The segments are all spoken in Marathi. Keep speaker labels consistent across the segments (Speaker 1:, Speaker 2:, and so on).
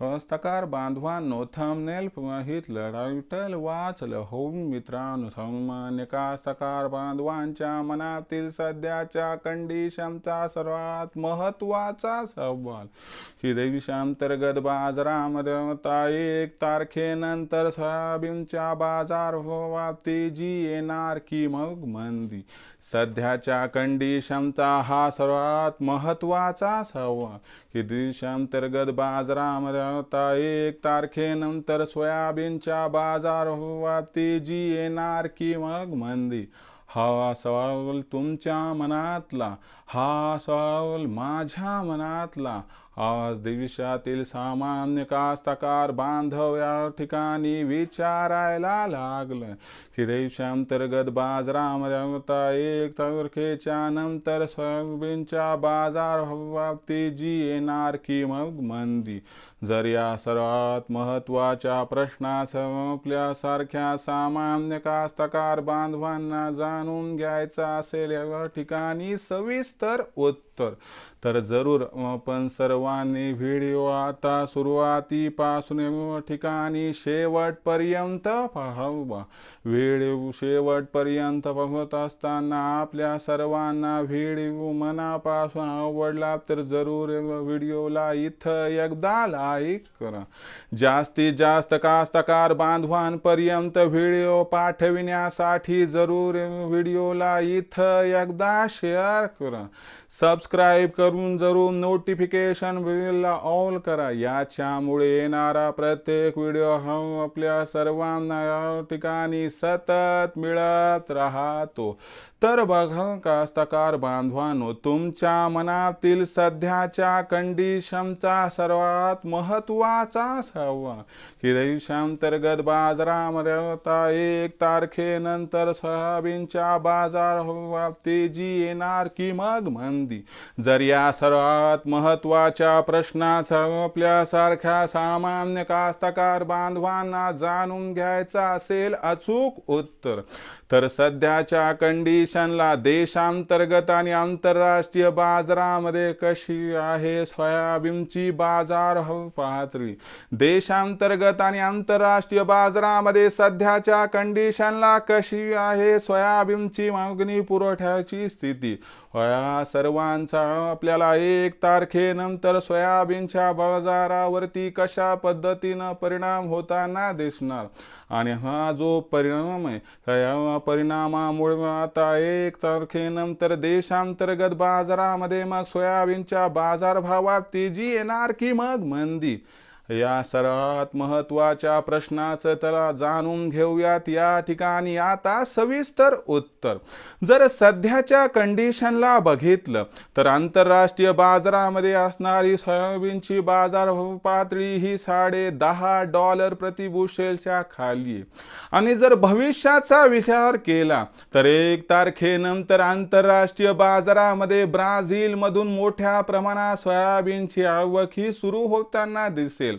Speaker 1: हस्तकार बांधवांनो थंबनेल पाहितलं लढाईटल वाचलं हो मित्रांनो सामान्य कास्तकार बांधवांच्या मनातील सध्याच्या कंडिशनचा सर्वात महत्त्वाचा सवाल. ही देशांतर्गत बाजारामध्ये एक तारखेनंतर सोयाबीनच्या बाजारभावात जी येणार की मग मंदी. सध्याच्या कंडिशनचा हा सर्वात महत्त्वाचा सवाल. की देशांतर्गत बाजारामध्ये आता एक तारखेनंतर सोयाबीनच्या बाजारभावात तेजी येणार की मग मंदी. हा सवाल तुमच्या मनातला हा सवाल माझ्या मनातला. आज दिवसातील सामान्य कास्तकार बांधव या ठिकाणी विचारायला लागलं की देशांतर्गत बाजारामध्ये आता एक तारखेच्या नंतर सोयाबीनच्या बाजारभावात जी येणार की मग मंदी? जर या सर्वात महत्त्वाच्या प्रश्नासह आपल्यासारख्या सामान्य कास्तकार बांधवांना जाणून घ्यायचा असेल या ठिकाणी सविस्तर उत्तर तर जरूर आपण सर्वांनी व्हिडिओ आता सुरुवातीपासून ठिकाणी शेवटपर्यंत पाहावा. व्हिडिओ शेवटपर्यंत पाहत असताना आपल्या सर्वांना व्हिडिओ मनापासून आवडला तर जरूर व्हिडिओला इथं एकदा लाईक करा. जास्तीत जास्त कास्तकार बांधवांपर्यंत व्हिडिओ पाठविण्यासाठी जरूर व्हिडिओला इथं एकदा शेअर करा. सब सबस्क्राईब करून जरूर नोटिफिकेशन बिलला ऑल करा. याच्यामुळे येणारा प्रत्येक व्हिडिओ हा आपल्या सर्वांना या ठिकाणी सतत मिळत राहतो. तर बघा कास्तकार बांधवांनो तुमच्या मनातील सध्याच्या कंडिशनचा सर्वात महत्त्वाचा सवाल. हिरशांतर्गत बाजारामध्ये आता एक तारखेनंतर सोयाबीनच्या बाजार तेजी येणार की मग मंदी? जर या सर्वात महत्त्वाच्या प्रश्नाचा आपल्यासारख्या सामान्य कास्तकार बांधवांना जाणून घ्यायचा असेल अचूक उत्तर तर सध्याच्या कंडिशनला देशांतर्गत आणि आंतरराष्ट्रीय बाजारामध्ये कशी आहे सोयाबीनची बाजार पातळी देशांतर्गत आणि आंतरराष्ट्रीय बाजारामध्ये सध्याच्या कंडिशनला कशी आहे सोयाबीनची मागणी पुरवठ्याची स्थिती? या सर्वां आपल्याला एक तारखेनंतर सोयाबीनच्या बाजारावरती कशा पद्धतीनं परिणाम होताना दिसणार आणि हा जो परिणाम आहे त्या या परिणामामुळे आता एक तारखेनंतर देशांतर्गत बाजारामध्ये मग सोयाबीनच्या बाजारभावात तेजी येणार की मग मंदी या सर्वात महत्त्वाच्या प्रश्नाचं त्याला जाणून घेऊयात. या ठिकाणी आता सविस्तर उत्तर. जर सध्याच्या कंडिशनला बघितलं तर आंतरराष्ट्रीय बाजारामध्ये असणारी सोयाबीनची बाजार पातळी ही साडे दहा डॉलर प्रतिबुशेलच्या खाली. आणि जर भविष्याचा विचार केला तर एक तारखेनंतर आंतरराष्ट्रीय बाजारामध्ये ब्राझीलमधून मोठ्या प्रमाणात सोयाबीनची आवक ही सुरू होताना दिसेल.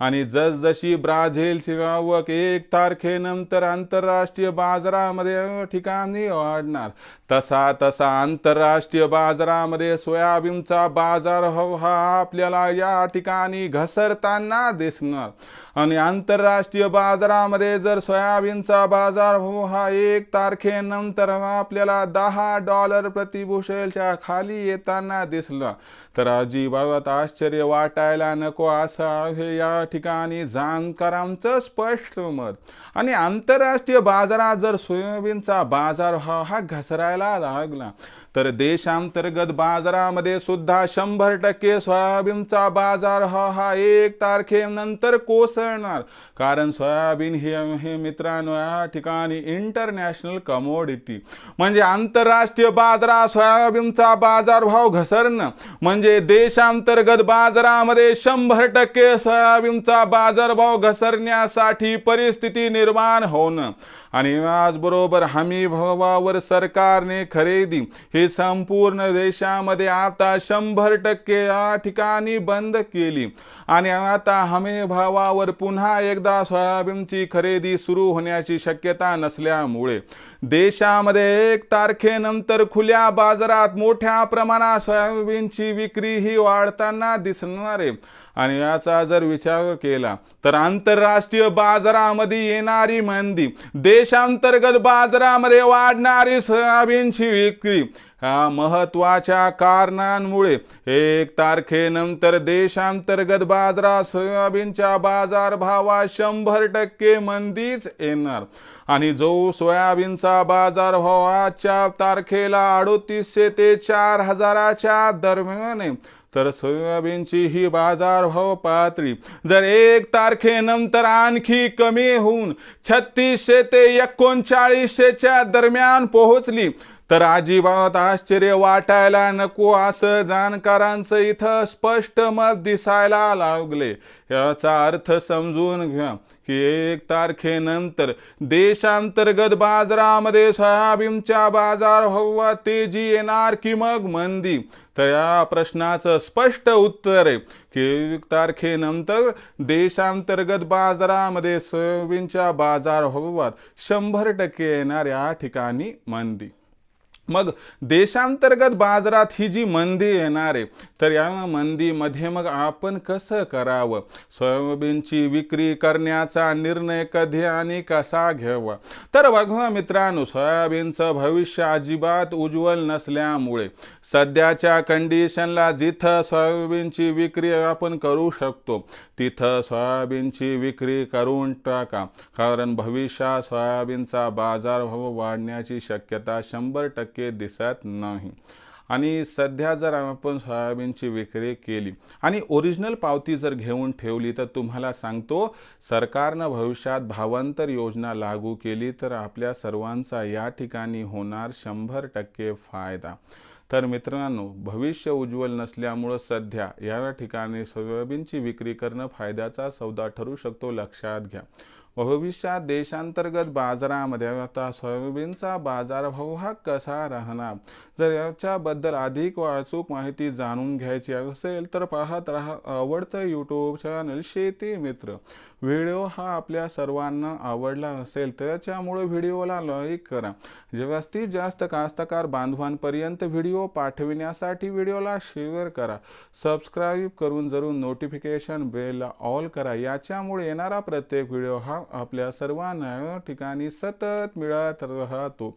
Speaker 1: आणि जसजशी ब्राझील शिवावक एक तारखेनंतर आंतरराष्ट्रीय बाजारामध्ये ठिकाणी वाढणार तसा तसा आंतरराष्ट्रीय बाजारामध्ये सोयाबीनचा बाजार हा आपल्याला या ठिकाणी घसरताना दिसणार. आणि आंतरराष्ट्रीय बाजारामध्ये जर सोयाबीनचा बाजार हो हा एक तारखेनंतर आपल्याला दहा डॉलर प्रतिभूषेलच्या खाली येताना दिसला तर अजिबात आश्चर्य वाटायला नको असं आहे या ठिकाणी जाणकारांचं स्पष्ट मत. आणि आंतरराष्ट्रीय बाजारात जर सोयाबीनचा बाजार हा हा घसरायला लागला तर देशांतर्गत बाजारामध्ये सुद्धा शंभर टक्के सोयाबीनचा बाजार हा हा एक तारखेनंतर कोसळणार. कारण सोयाबीन हे हे मित्रांनो या ठिकाणी इंटरनॅशनल कमोडिटी म्हणजे आंतरराष्ट्रीय बाजारात सोयाबीनचा बाजारभाव घसरणं. म्हणजे देशांतर्गत बाजारामध्ये शंभर टक्के सोयाबीनचा बाजारभाव घसरण्यासाठी परिस्थिती निर्माण होणं. आणि आजबरोबर हमी भावावर सरकारने खरेदी. हे संपूर्ण देशामध्ये आता शंभर टक्के या ठिकाणी बंद केली. आणि आता हमी भावावर पुन्हा एकदा सोयाबीनची खरेदी सुरू होण्याची शक्यता नसल्यामुळे देशामध्ये एक तारखेनंतर खुल्या बाजारात मोठ्या प्रमाणात सोयाबीनची विक्री ही वाढताना दिसणार. आहे आणि याचा जर विचार केला तर आंतरराष्ट्रीय बाजारामध्ये येणारी मंदी देशांतर्गत बाजारामध्ये वाढणारी सोयाबीनची विक्री ह्या महत्त्वाच्या कारणांमुळे एक तारखेनंतर देशांतर्गत बाजारात सोयाबीनच्या बाजारभावात शंभर टक्के मंदीच येणार. आणि जो सोयाबीनचा बाजारभाव आजच्या तारखेला अडोतीसशे ते चार हजाराच्या दरम्यान आहे तर सोयाबीनची ही बाजारभाव पातळी जर एक तारखेनंतर आणखी कमी होऊन छत्तीसशे ते एकोणचाळीसशेच्या दरम्यान पोहोचली तर अजिबात आश्चर्य वाटायला नको असं जाणकारांचं इथं स्पष्ट मत दिसायला लागले. याचा अर्थ समजून घ्या की एक तारखेनंतर देशांतर्गत बाजारामध्ये सोयाबीनच्या बाजार हवा तेजी येणार की मग मंदी? तर या प्रश्नाचं स्पष्ट उत्तर आहे की एक तारखेनंतर देशांतर्गत बाजारामध्ये सोयाबीनच्या बाजारभावात शंभर टक्के येणार या ठिकाणी मंदी. मग देशांतर्गत बाजारात ही जी मंदी येणार आहे तर या मंदीमध्ये मग आपण कसं करावं? सोयाबीनची विक्री करण्याचा निर्णय कधी आणि कसा घ्यावा? तर बघा मित्रांनो सोयाबीनचं भविष्य अजिबात उज्ज्वल नसल्यामुळे सध्याच्या कंडिशनला जिथं सोयाबीनची विक्री आपण करू शकतो तिथं सोयाबीनची विक्री करून टाका. कारण भविष्यात सोयाबीनचा बाजारभाव वाढण्याची शक्यता शंभर टक्के दिसत नाही. आणि सध्या जर आपण सोयाबीनची विक्री केली आणि ओरिजिनल पावती जर घेऊन ठेवली तर तुम्हाला सांगतो सरकारनं भविष्यात भावांतर योजना लागू केली तर आपल्या सर्वांचा या ठिकाणी होणार शंभर टक्के फायदा. तर मित्रांनो भविष्य उज्ज्वल नसल्यामुळं सध्या या ठिकाणी सोयाबीनची विक्री करणं फायद्याचा सौदा ठरू शकतो लक्षात घ्या. भविष्यात देशांतर्गत बाजारामध्ये आता सोयाबीनचा बाजारभाव हा कसा राहणार? जर याच्याबद्दल अधिक वाचूक माहिती जाणून घ्यायची असेल तर पाहत राहा आवडतं यूट्यूब चॅनल शेती मित्र. व्हिडिओ हा आपल्या सर्वांना आवडला असेल त्याच्यामुळे व्हिडिओला लाईक करा. जास्तीत जास्त कास्तकार बांधवांपर्यंत व्हिडिओ पाठविण्यासाठी व्हिडिओला शेअर करा. सबस्क्राईब करून जरूर नोटिफिकेशन बेलला ऑल करा. याच्यामुळे येणारा प्रत्येक व्हिडिओ हा आपल्या सर्वांना ठिकाणी सतत मिळत राहतो.